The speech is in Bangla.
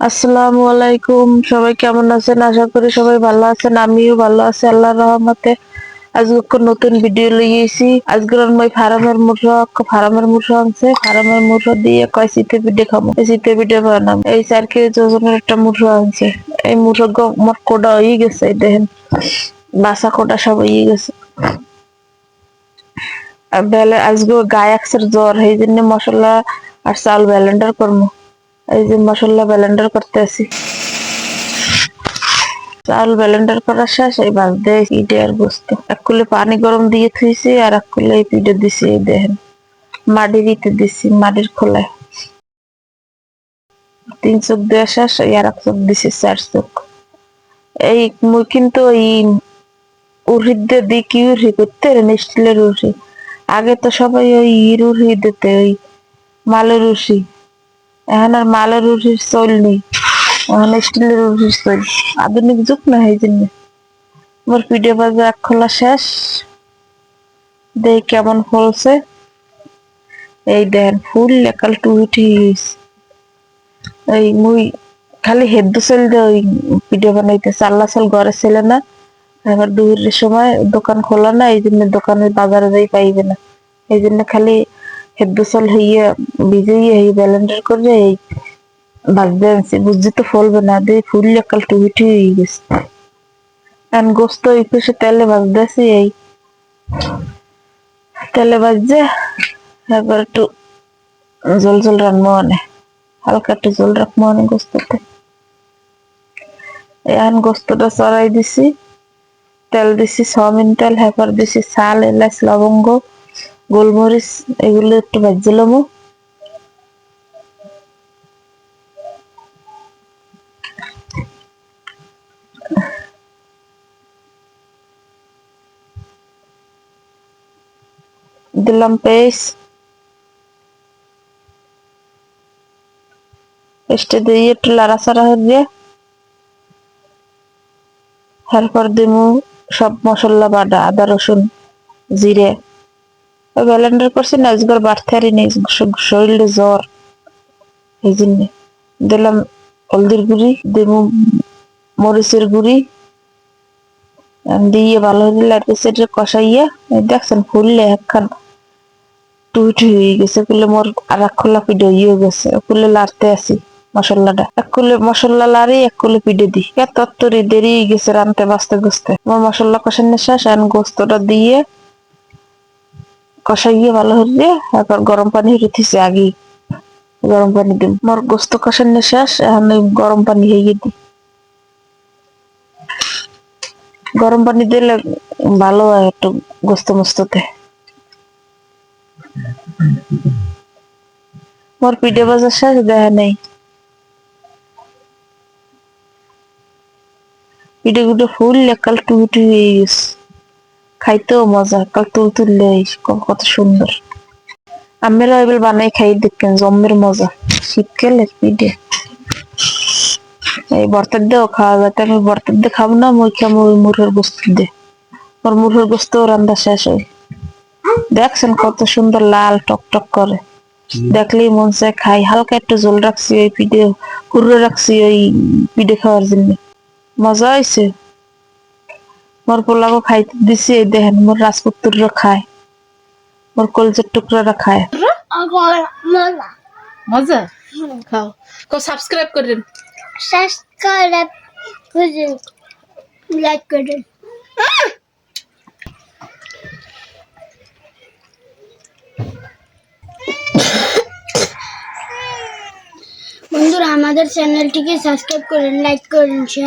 আসসালামু আলাইকুম। সবাই কেমন আছেন? আশা করি সবাই ভালো আছেন। আমিও ভালো আছি, আল্লাহর রহমতে। আজকে নতুন ভিডিও লিয়েছি আজকের মই ফার্মের মুঠো ফার্মের মুঠো আনছে। ফার্মের মুঠো দিয়ে কয় শীতে পিঠে খাব? শীতে পিঠে বানাম। এই চার কেজি ওজনের একটা মুঠো আনছে। এই মুঠো মোট কোটা হয়ে গেছে দেখেন। বাসা কোটা সব হয়ে গেছে। বেলে আজকে গায়ে একসের জ্বর, এই জন্য মশলা আর চাল ব্যালেন্ডার করব। এই যে মশলা ব্যালেন্ডার করতে আছি। চাল ব্যালেন্ডার করা শেষ এই বাস দিয়ে পিঠে আর বসতো। এক কুলে পানি গরম দিয়ে থুইছি আর এক কুলে এই পিঠে দিছি, এই দেখেন মাটির ইতে দিছি মাটির খোলায় তিন চোখ দেওয়া শেষ, এই আর এক চোখ দিছি চার চোখ। এই মুই কিন্তু এই উড়িদ দিয়ে দিই কি উড়ি করতে স্টিলের উড়ি আগে তো সবাই ওই ইর উড়ি দিতে, ওই মালের উড়ি এখন আর মালের উঠির চল নেই, এখন স্টিলের উঠির চল আধুনিক যুগ না এই জন্য। আমার পিঠে বাজে এক খোলা শেষ। দেখ কেমন ফলছে। এই দেন ফুল একাল টু উঠি এই মুই খালি হেদ্দ সেল ওই পিঠে বানাইতে, চাল্লা চাল ঘরে ছেলে না। এবার দুপুরের সময় দোকান খোলা না, এই জন্য দোকানের বাজারে যাই পাইবে না। এই জন্য খালি হেদ্দ চাল হইয়া ভিজাইয়া এই ব্যালেন্ডার করে এই ভাজতে আনছি বুঝতে তো ফলবে না দিয়ে ফুল একাল টুই টুই হয়ে গেছে। এখন গোস্ত তেলে আছি এই তেলে ভাজছে একবার একটু জল জল রাখব মানে হালকা একটু জল রাখব মানে গোস্ততে। এখন গোস্তটা চড়াই দিছি, তেল দিছি, সয়াবিন তেল হ্যাপার দিছি চাল এলাচ, লবঙ্গ গোলমরিচ, এগুলো একটু ভাজছিলাম দিলাম পেস্ট। পেস্টে দিয়ে একটু লাড়াচাড়া হয়ে তারপর দিমু সব মশলা বাটা, আদা রসুন, জিরে। ব্যালেন্ডার করছি না আজকাল বাড়তে নেই শরীরে জ্বর। এই জন্য। দিলাম হলদির গুঁড়ি, দিমু মরিচের গুঁড়ি। দিয়ে ভালো দিলে আর কষাইয়া দেখছেন ফুললে একখান টুই টুই হয়ে গেছে কুলে মোর আর এক খোলা পিঠে হয়ে গেছে কুলে লাড়তে আসি মশলাটা। এক কুলে মশলা লাড়ি, এক কুলে পিঠে দি এত তত্তরি দেরি গেছে রানতে বাঁচতে গুছতে আমার মশলা কষানো শেষ এখন গোস্তটা দিয়ে কষাইয়ে ভালো হয়ে তারপর গরম পানি রেখেছি আগে। গরম পানি দিম মোর গোস্ত কষানো শেষ এখন গরম পানি হয়ে দি গরম পানি দিলে ভালো হয় একটু গোস্ত মস্ততে। মোর পিঠে বাজার শেষ দেখা নেই। পিঠে গুটো ফুল, একাল টুই হয়ে গেছে। খাইতেও মজা কাল তুল তুললে কত সুন্দর। আমরা এবার বানাই খাই দেখেন জম্মের মজা। শীতকালের পিঠে এই বর্তার দিয়েও খাওয়া যায় তো আমি বর্তার দিয়ে খাব না মই খাব ওই মুরহের গোস্ত দিয়ে। ওর মুরহের গোস্ত রান্না শেষ হয়। দেখছেন কত সুন্দর লাল টক টক করে। দেখলেই মন চায় খাই। হালকা একটু জল রাখছি ওই পিঠে কুড়ে রাখছি ওই পিঠে খাওয়ার জন্য। মজা হয়েছে মোর পোলাগো খাইতে দিছি এই দেখেন মোর রাজপুত্ররা খায় মোর কলজের টুকরারা খায় মজা মজা খাও কো সাবস্ক্রাইব করেন সাবস্ক্রাইব করুন লাইক করুন বন্ধুরা আমাদের চ্যানেলটিকে সাবস্ক্রাইব করেন লাইক করেন শেয়ার